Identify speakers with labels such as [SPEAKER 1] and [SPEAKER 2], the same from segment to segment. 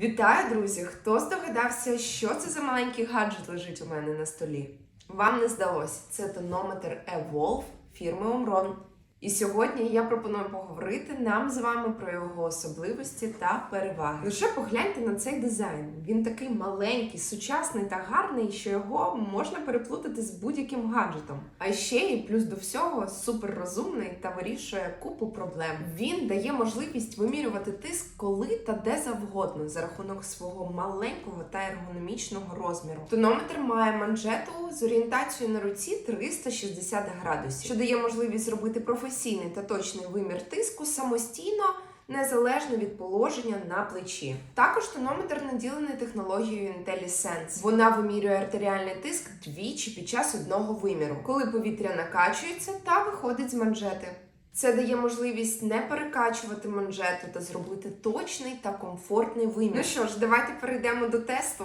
[SPEAKER 1] Вітаю, друзі! Хто здогадався, що це за маленький гаджет лежить у мене на столі? Вам не здалося, це тонометр Evolve фірми Omron. І сьогодні я пропоную поговорити нам з вами про його особливості та переваги. Лише погляньте на цей дизайн. Він такий маленький, сучасний та гарний, що його можна переплутати з будь-яким гаджетом. А ще і плюс до всього супер розумний та вирішує купу проблем. Він дає можливість вимірювати тиск коли та де завгодно за рахунок свого маленького та ергономічного розміру. Тонометр має манжету з орієнтацією на руці 360 градусів, що дає можливість зробити професійний та точний вимір тиску самостійно. Незалежно від положення на плечі. Також тонометр наділений технологією IntelliSense. Вона вимірює артеріальний тиск двічі під час одного виміру, коли повітря накачується та виходить з манжети. Це дає можливість не перекачувати манжету та зробити точний та комфортний вимір. Ну що ж, давайте перейдемо до тесту.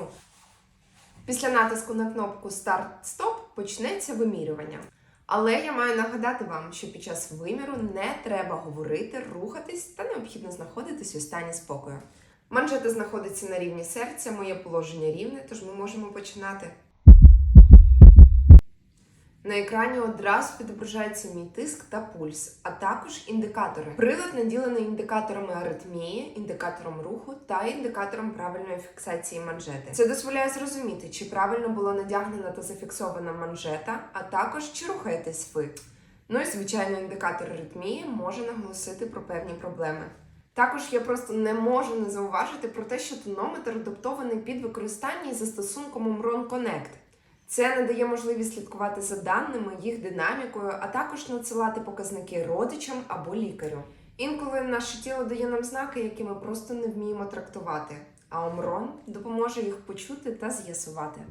[SPEAKER 1] Після натиску на кнопку Старт-Стоп почнеться вимірювання. Але я маю нагадати вам, що під час виміру не треба говорити, рухатись та необхідно знаходитись у стані спокою. Манжета знаходиться на рівні серця, моє положення рівне, тож ми можемо починати. На екрані одразу відображається мій тиск та пульс, а також індикатори. Прилад наділений індикаторами аритмії, індикатором руху та індикатором правильної фіксації манжети. Це дозволяє зрозуміти, чи правильно було надягнена та зафіксована манжета, а також чи рухаєтесь ви. Ну і звичайно, індикатор аритмії може наголосити про певні проблеми. Також я просто не можу не зауважити про те, що тонометр адаптований під використання із застосунком Omron Connect. Це надає можливість слідкувати за даними, їх динамікою, а також надсилати показники родичам або лікарю. Інколи наше тіло дає нам знаки, які ми просто не вміємо трактувати, а Омрон допоможе їх почути та з'ясувати.